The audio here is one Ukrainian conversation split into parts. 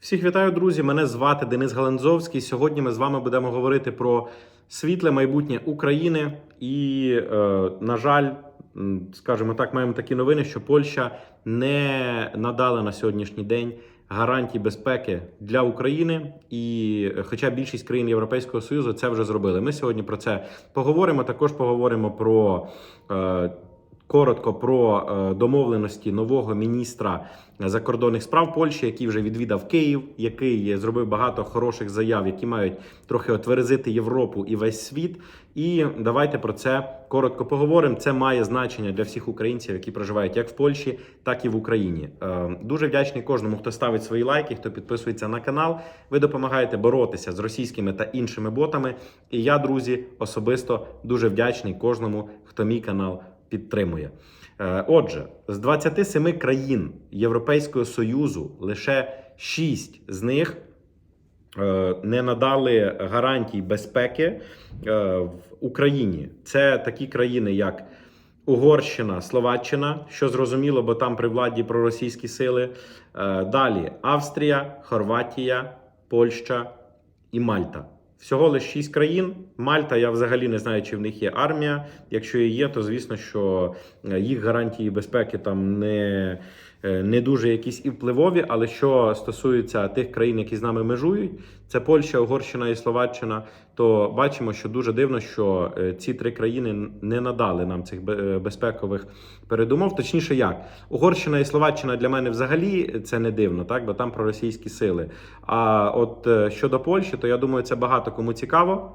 Всіх вітаю, друзі! Мене звати Денис Галанзовський. Сьогодні ми з вами будемо говорити про світле майбутнє України. І, е, на жаль, скажімо так, маємо такі новини, що Польща не надала на сьогоднішній день гарантій безпеки для України. І, е, хоча більшість країн Європейського Союзу це вже зробили. Ми сьогодні про це поговоримо. Також поговоримо про. Е, Коротко про е, домовленості нового міністра закордонних справ Польщі, який вже відвідав Київ, який зробив багато хороших заяв, які мають трохи отверзити Європу і весь світ. І давайте про це коротко поговоримо. Це має значення для всіх українців, які проживають як в Польщі, так і в Україні. Е, Дуже вдячний кожному, хто ставить свої лайки, хто підписується на канал. Ви допомагаєте боротися з російськими та іншими ботами. І я, друзі, особисто дуже вдячний кожному, хто мій канал підтримує. Е, Отже, з 27 країн Європейського Союзу лише 6 з них е, не надали гарантій безпеки е, в Україні. Це такі країни, як Угорщина, Словаччина, що зрозуміло, бо там при владі проросійські сили. Далі Австрія, Хорватія, Польща і Мальта. Всього лише 6 країн. Мальта, я взагалі не знаю, чи в них є армія. Якщо і є, то звісно, що е, їх гарантії безпеки там не, не дуже якісь і впливові. Але що стосується тих країн, які з нами межують, це Польща, Угорщина і Словаччина, то бачимо, що дуже дивно, що е, ці три країни не надали нам цих е, безпекових передумов. Точніше, як Угорщина і Словаччина для мене взагалі це не дивно, так бо там проросійські сили. А от е, щодо Польщі, то я думаю, це багато кому цікаво.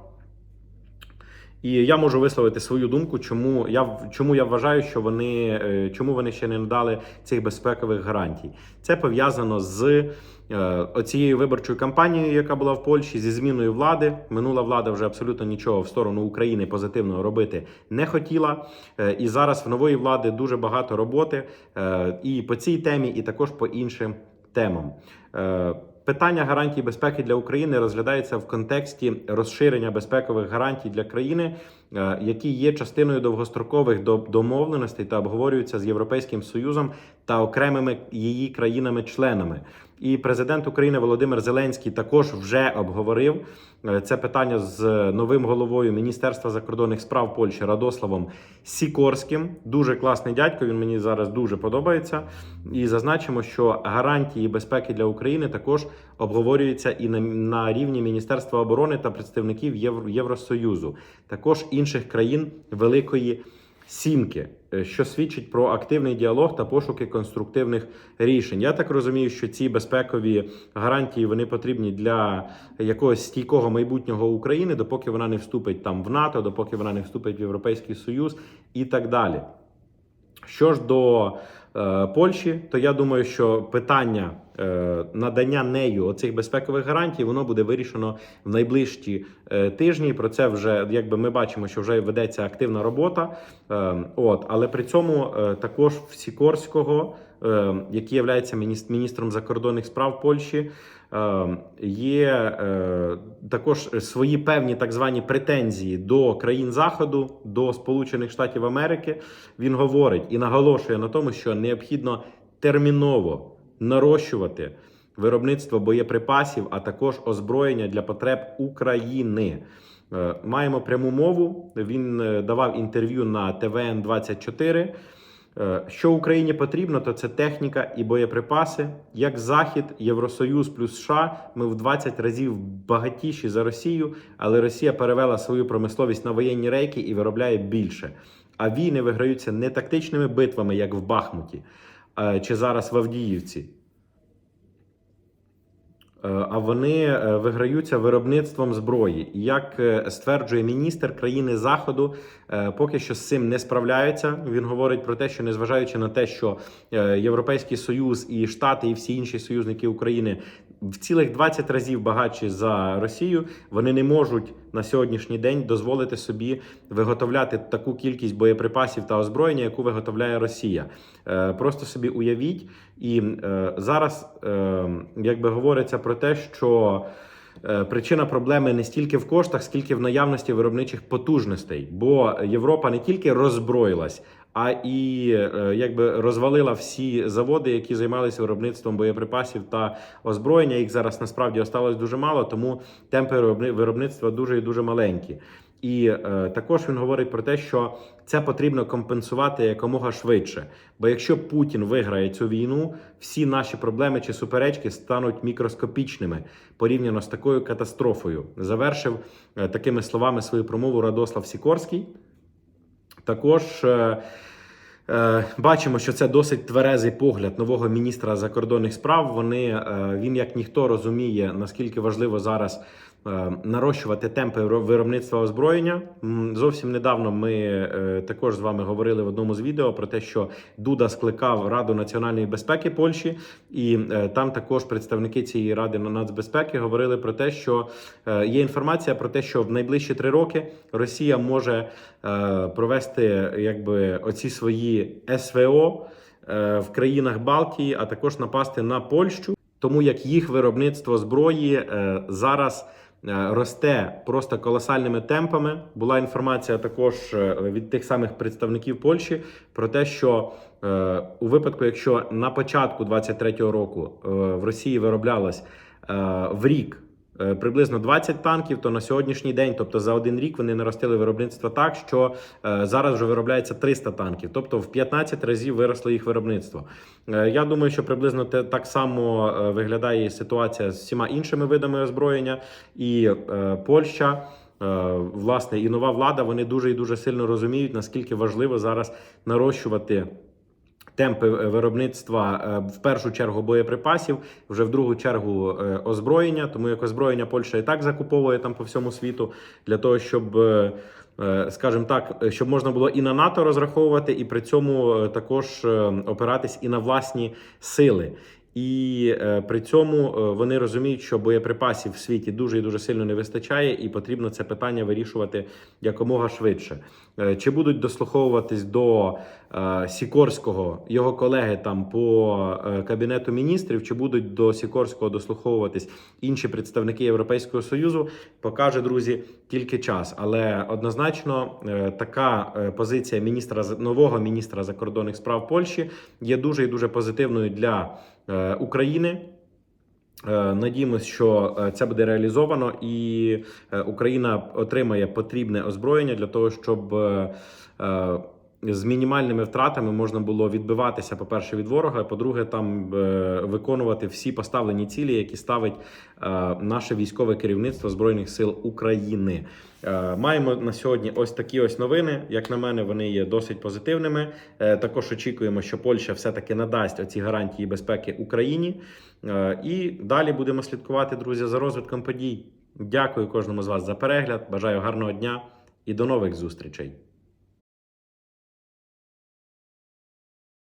І я можу висловити свою думку, чому я чому я вважаю, що вони е, чому вони ще не надали цих безпекових гарантій. Це пов'язано з е, оцією виборчою кампанією, яка була в Польщі, зі зміною влади. Минула влада вже абсолютно нічого в сторону України позитивного робити не хотіла. Е, І зараз в нової влади дуже багато роботи і по цій темі, і також по іншим темам. Питання гарантій безпеки для України розглядається в контексті розширення безпекових гарантій для країни, е, які є частиною довгострокових до- домовленостей та обговорюються з Європейським Союзом та окремими її країнами-членами. І президент України Володимир Зеленський також вже обговорив е, це питання з новим головою Міністерства закордонних справ Польщі Радославом Сікорським. Дуже класний дядько. Він мені зараз дуже подобається. І зазначимо, що гарантії безпеки для України також обговорюються і на, на рівні Міністерства оборони та представників Євро, Євросоюзу, також інших країн Великої Сімки, е, що свідчить про активний діалог та пошуки конструктивних рішень. Я так розумію, що ці безпекові гарантії вони потрібні для якогось стійкого майбутнього України, допоки вона не вступить там в НАТО, допоки вона не вступить в Європейський Союз і так далі. Що ж до е, Польщі, то я думаю, що питання е, надання нею оцих безпекових гарантій воно буде вирішено в найближчі е, тижні. Про це вже якби ми бачимо, що вже ведеться активна робота. Е, от, але при цьому е, також в Сікорського, е, який є міністром закордонних справ Польщі. Е, Є е, також свої певні так звані претензії до країн Заходу, до Сполучених Штатів Америки. Він говорить і наголошує на тому, що необхідно терміново нарощувати виробництво боєприпасів, а також озброєння для потреб України. Е, Маємо пряму мову. Він е, давав інтерв'ю на ТВН 24 Е, Що Україні потрібно, то це техніка і боєприпаси. Як Захід, Євросоюз плюс США, ми в 20 разів багатіші за Росію, але Росія перевела свою промисловість на воєнні рейки і виробляє більше. А війни виграються не тактичними битвами, як в Бахмуті чи зараз в Авдіївці. Е, А вони е, виграються виробництвом зброї. Як е, стверджує міністр країни Заходу, е, поки що з цим не справляються. Він говорить про те, що незважаючи на те, що е, Європейський Союз і Штати, і всі інші союзники України в цілих 20 разів багатші за Росію, вони не можуть на сьогоднішній день дозволити собі виготовляти таку кількість боєприпасів та озброєння, яку виготовляє Росія. Е, Просто собі уявіть, і е, зараз е, якби говориться про те, що причина проблеми не стільки в коштах, скільки в наявності виробничих потужностей. Бо Європа не тільки роззброїлась, а і е, якби розвалила всі заводи, які займалися виробництвом боєприпасів та озброєння. Їх зараз насправді осталось дуже мало, тому темпи виробни- виробництва дуже і дуже маленькі. І е, також він говорить про те, що це потрібно компенсувати якомога швидше. Бо якщо Путін виграє цю війну, всі наші проблеми чи суперечки стануть мікроскопічними порівняно з такою катастрофою. Завершив е, такими словами свою промову Радослав Сікорський. Також е, е, бачимо, що це досить тверезий погляд нового міністра закордонних справ. Вони е, він як ніхто розуміє, наскільки важливо зараз. Е, Нарощувати темпи виробництва озброєння зовсім недавно ми е, також з вами говорили в одному з відео про те, що Дуда скликав Раду національної безпеки Польщі, і е, там також представники цієї ради на нацбезпеки говорили про те, що є інформація про те, що в найближчі три роки Росія може провести якби оці свої СВО в країнах Балтії, а також напасти на Польщу, тому як їх виробництво зброї зараз. Е, Росте просто колосальними темпами. Була інформація також е, від тих самих представників Польщі про те, що е, у випадку, якщо на початку 23-го року в Росії вироблялось в рік приблизно 20 танків, то на сьогоднішній день, тобто за один рік, вони наростили виробництво так, що е, зараз вже виробляється 300 танків, тобто в 15 разів виросло їх виробництво. Е, Я думаю, що приблизно так само е, виглядає ситуація з всіма іншими видами озброєння, і е, Польща. е, Власне, і нова влада вони дуже і дуже сильно розуміють, наскільки важливо зараз нарощувати темпи е, виробництва е, в першу чергу боєприпасів, вже в другу чергу е, озброєння, тому як озброєння Польща і так закуповує там по всьому світу для того, щоб. Скажімо так, щоб можна було і на НАТО розраховувати, і при цьому також опиратись і на власні сили. І при цьому вони розуміють, що боєприпасів в світі дуже і дуже сильно не вистачає, і потрібно це питання вирішувати якомога швидше. Чи будуть дослуховуватись до Сікорського його колеги там по е, кабінету міністрів, чи будуть до Сікорського дослуховуватись інші представники Європейського союзу, покаже друзі тільки час. Але однозначно е, така е, позиція міністра нового міністра закордонних справ Польщі є дуже і дуже позитивною для е, України. Е, Надіємось, що е, це буде реалізовано, і е, Україна отримає потрібне озброєння для того, щоб е, е, з мінімальними втратами можна було відбиватися, по-перше, від ворога, по-друге, там е, виконувати всі поставлені цілі, які ставить е, наше військове керівництво Збройних сил України. Е, Маємо на сьогодні ось такі ось новини. Як на мене, вони є досить позитивними. Також очікуємо, що Польща все-таки надасть оці гарантії безпеки Україні. І далі будемо слідкувати, друзі, за розвитком подій. Дякую кожному з вас за перегляд. Бажаю гарного дня і до нових зустрічей.